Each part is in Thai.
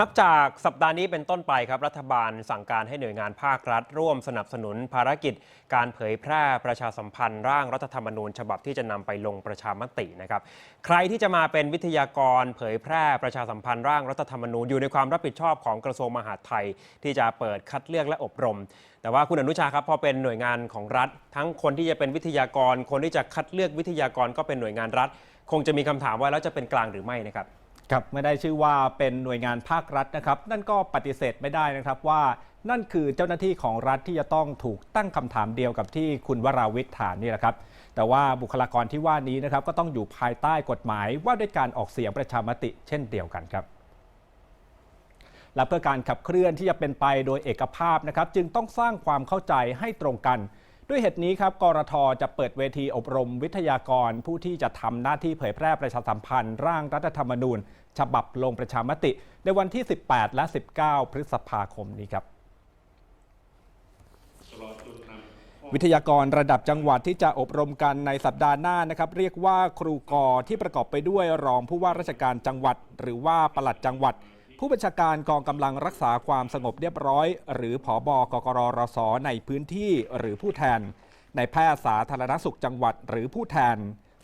นับจากสัปดาห์นี้เป็นต้นไปครับ รัฐบาลสั่งการให้หน่วยงานภาครัฐ ร่วมสนับสนุนภารกิจ การเผยแพร่ประชาสัมพันธ์ร่างรัฐธรรมนูญ ฉบับที่จะนำไปลงประชามตินะครับใครที่จะมาเป็นวิทยากร เผยแพร่ประชาสัมพันธ์ร่างรัฐธรรมนูญอยู่ในความรับผิดชอบของกระทรวงมหาดไทย ที่จะเปิดคัดเลือกและอบรม แต่ว่าคุณอนุชาครับพอเป็นหน่วยงานของรัฐ ทั้งคนที่จะเป็นวิทยากร คนที่จะคัดเลือกวิทยากรก็เป็นหน่วยงานรัฐ คงจะมีคำถามว่าแล้วจะเป็นกลางหรือไม่นะครับ ครับไม่ได้ชื่อว่าเป็นหน่วยงานภาครัฐนะครับ นั่นก็ปฏิเสธไม่ได้นะครับว่านั่นคือเจ้าหน้าที่ของรัฐที่จะต้องถูกตั้งคำถามเดียวกับที่คุณวราวิทย์ถามนี่แหละครับ แต่ว่าบุคลากรที่ว่านี้นะครับก็ต้องอยู่ภายใต้กฎหมายว่าด้วยการออกเสียงประชามติเช่นเดียวกันครับและเพื่อการขับเคลื่อนที่จะเป็นไปโดยเอกภาพนะครับ จึงต้องสร้างความเข้าใจให้ตรงกัน ด้วยเหตุนี้ครับกรทจะเปิดเวทีอบรมวิทยากรผู้ที่จะทำหน้าที่เผยแพร่ประชาสัมพันธ์ ร่างรัฐธรรมนูญ ฉบับลงประชามติ ในวันที่ 18 และ 19 พฤษภาคมนี้ครับวิทยากรระดับจังหวัดที่จะอบรมกันในสัปดาห์หน้านะครับ เรียกว่าครูกอที่ประกอบไปด้วยรองผู้ว่าราชการจังหวัด หรือว่าปลัดจังหวัด ผู้บัญชาการกองกำลังรักษาความสงบเรียบร้อย หรือผอบกกรรสในพื้นที่หรือผู้แทน ในแพทย์สาธารณสุขจังหวัดหรือผู้แทน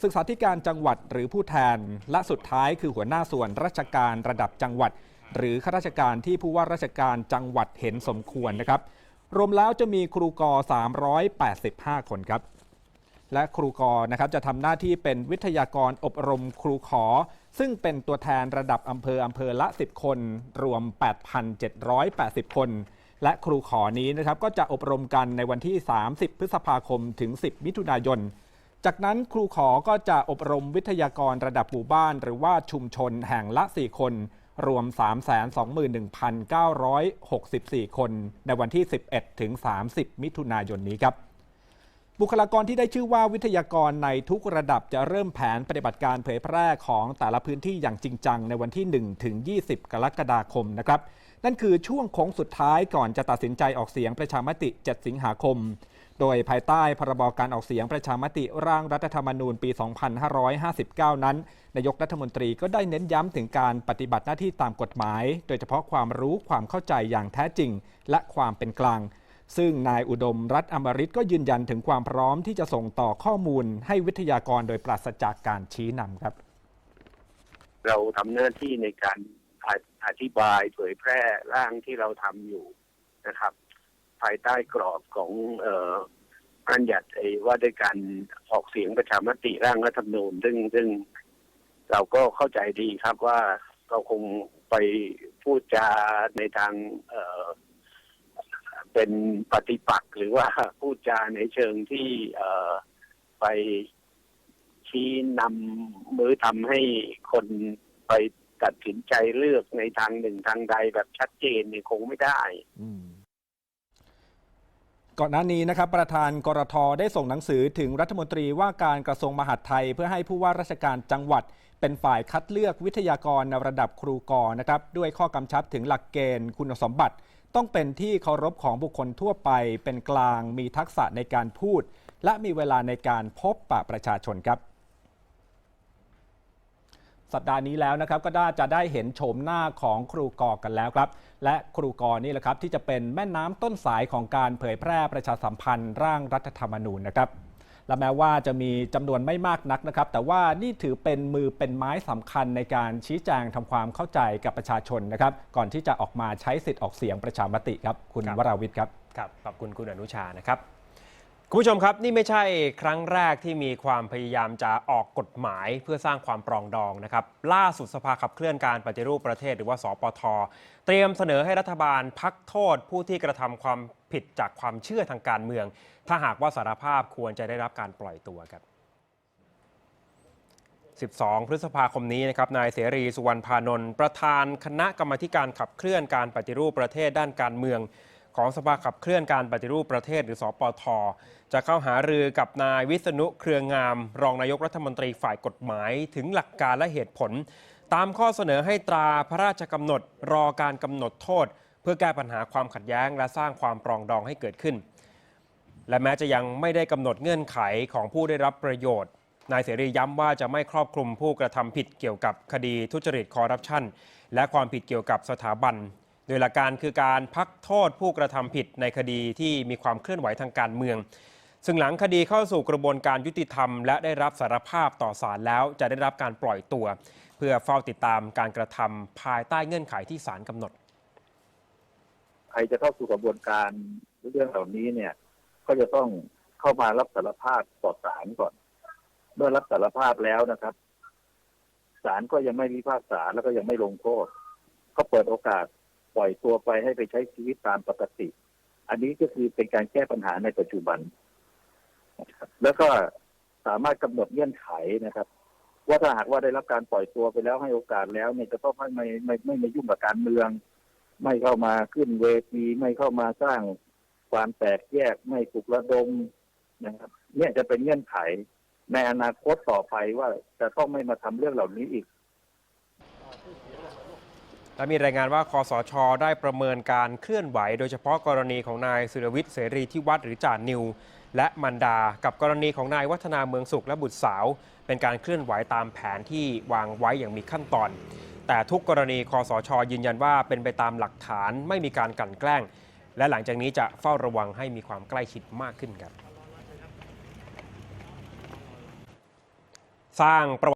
ศึกษาธิการจังหวัดหรือผู้แทน และสุดท้ายคือหัวหน้าส่วนราชการระดับจังหวัด หรือข้าราชการที่ผู้ว่าราชการจังหวัดเห็นสมควรนะครับ รวมแล้วจะมีครูกอ 385 คนครับและครูกอนะครับจะทำหน้าที่เป็นวิทยากรอบรมครูขอ ซึ่งเป็นตัวแทนระดับอำเภออำเภอละ 10 คน รวม 8,780 คน และครูขอนี้นะครับก็จะอบรมกันในวันที่ 30 พฤษภาคมถึง 10 มิถุนายน จากนั้นครูขอก็จะอบรมวิทยากรระดับหมู่บ้าน หรือว่าชุมชนแห่งละ 4 คน รวม 321,964 คน ในวันที่ 11 ถึง 30 มิถุนายนนี้ครับ บุคลากรที่ได้ชื่อว่าวิทยากรในทุกระดับจะเริ่มแผนปฏิบัติการเผยแพร่ของแต่ละพื้นที่อย่างจริงจังในวันที่1ถึง20 กรกฎาคมนะครับนั่นคือช่วงโค้งสุดท้ายก่อนจะตัดสินใจออกเสียงประชามติ 7 สิงหาคม โดยภายใต้พรบการออกเสียงประชามติร่างรัฐธรรมนูญปี 2559 นั้น นายกรัฐมนตรีก็ได้เน้นย้ำถึงการปฏิบัติหน้าที่ตามกฎหมาย โดยเฉพาะความรู้ความเข้าใจอย่างแท้จริง และความเป็นกลาง ซึ่งนายอุดมรัฐอมริตก็ยืนยันถึงความพร้อมที่จะส่งต่อข้อมูลให้วิทยากรโดยปราศจากการชี้นำครับ เราทำหน้าที่ในการอธิบายเผยแพร่ร่างที่เราทำอยู่นะครับ ภายใต้กรอบของเอ่อบัญญัติว่าด้วยการออกเสียงประชามติร่างรัฐธรรมนูญซึ่งซึ่งเราก็เข้าใจดีครับว่าเราคงไปพูดจาในทางเอ่อ เป็นปฏิปักษ์หรือว่าพูดจาในเชิงที่เอไปชี้นำมือทำให้คนไปตัดสินใจเลือกในทางหนึ่งทางใดแบบชัดเจนเนี่ยคงไม่ได้ก่อนหน้านี้นะครับ ประธานกรทได้ส่งหนังสือถึงรัฐมนตรีว่าการกระทรวงมหาดไทย เพื่อให้ผู้ว่าราชการจังหวัด เป็นฝ่ายคัดเลือกวิทยากรในระดับครูกอนะครับ ด้วยข้อกำชับถึงหลักเกณฑ์คุณสมบัติ ต้องเป็นที่เคารพของบุคคลทั่วไป เป็นกลางมีทักษะในการพูด และมีเวลาในการพบปะประชาชนครับ สัปดาห์นี้แล้วนะครับก็ได้จะได้เห็นโฉมหน้าของครูกอกันแล้วครับ และครูกอนี่แหละครับที่จะเป็นแม่น้ำต้นสายของการเผยแพร่ประชาสัมพันธ์ร่างรัฐธรรมนูญนะครับ และแม้ว่าจะมีจำนวนไม่มากนักนะครับ แต่ว่านี่ถือเป็นมือเป็นไม้สำคัญในการชี้แจงทำความเข้าใจกับประชาชนนะครับ ก่อนที่จะออกมาใช้สิทธิ์ออกเสียงประชามติครับ คุณครับวราวิทย์ครับ ครับ ขอบคุณคุณอนุชานะครับ คุณผู้ชมครับ นี่ไม่ใช่ครั้งแรกที่มีความพยายามจะออกกฎหมายเพื่อสร้างความปรองดองนะครับล่าสุดสภาขับเคลื่อนการปฏิรูปประเทศหรือว่าสปท เตรียมเสนอให้รัฐบาลพักโทษผู้ที่กระทำความผิดจากความเชื่อทางการเมือง ถ้าหากว่าสารภาพควรจะได้รับการปล่อยตัวครับ 12 พฤษภาคมนี้นะครับนายเสรีสุวรรณพานนท์ประธานคณะกรรมธิการขับเคลื่อนการปฏิรูปประเทศด้านการเมือง ของสภาขับเคลื่อนการปฏิรูปประเทศหรือสปท จะเข้าหารือกับนายวิษณุเครืองาม รองนายกรัฐมนตรีฝ่ายกฎหมายถึงหลักการและเหตุผล ตามข้อเสนอให้ตราพระราชกำหนดรอการกำหนดโทษ เพื่อแก้ปัญหาความขัดแย้ง และสร้างความปรองดองให้เกิดขึ้น และแม้จะยังไม่ได้กำหนดเงื่อนไขของผู้ได้รับประโยชน์นายเสรีย้ำว่าจะไม่ครอบคลุมผู้กระทำผิดเกี่ยวกับคดีทุจริตคอร์รัปชันและความผิดเกี่ยวกับสถาบัน ดยหลักการคือการพักโทษผู้กระทำผิดในคดีที่มีความเคลื่อนไหวทางการเมือง ซึ่งหลังคดีเข้าสู่กระบวนการยุติธรรม และได้รับสารภาพต่อศาลแล้วจะได้รับการปล่อยตัว เพื่อเฝ้าติดตามการกระทำภายใต้เงื่อนไขที่ศาลกำหนด ใครจะเข้าสู่กระบวนการเรื่องเหล่านี้เนี่ยก็จะต้องเข้ามารับสารภาพต่อศาลก่อน เมื่อรับสารภาพแล้วนะครับศาลก็ยังไม่พิพากษาแล้วก็ยังไม่ลงโทษก็เปิดโอกาส ปล่อยตัวไปให้ไปใช้ชีวิตตามปกติ อันนี้ก็คือเป็นการแก้ปัญหาในปัจจุบัน แล้วก็สามารถกำหนดเงื่อนไขนะครับ ว่าถ้าหากว่าได้รับการปล่อยตัวไปแล้วให้โอกาสแล้วเนี่ยจะต้องไม่ไม่ไม่ไม่มายุ่งกับการเมือง ไม่เข้ามาขึ้นเวทีไม่เข้ามาสร้างความแตกแยกไม่ปลุกระดมนะครับ เนี่ยจะเป็นเงื่อนไขในอนาคตต่อไปว่าจะต้องไม่มาทำเรื่องเหล่านี้อีก และมีรายงานว่าคอสช ได้ประเมินการเคลื่อนไหว โดยเฉพาะกรณีของนายสุรวิทย์เสรีที่วัดหรือจ่านิว และมันดา กับกรณีของนายวัฒนาเมืองสุขและบุตรสาว เป็นการเคลื่อนไหวตามแผนที่วางไว้อย่างมีขั้นตอน แต่ทุกกรณีคอสช ยืนยันว่าเป็นไปตามหลักฐานไม่มีการกลั่นแกล้ง และหลังจากนี้จะเฝ้าระวังให้มีความใกล้ชิดมากขึ้นครับ สร้างประวั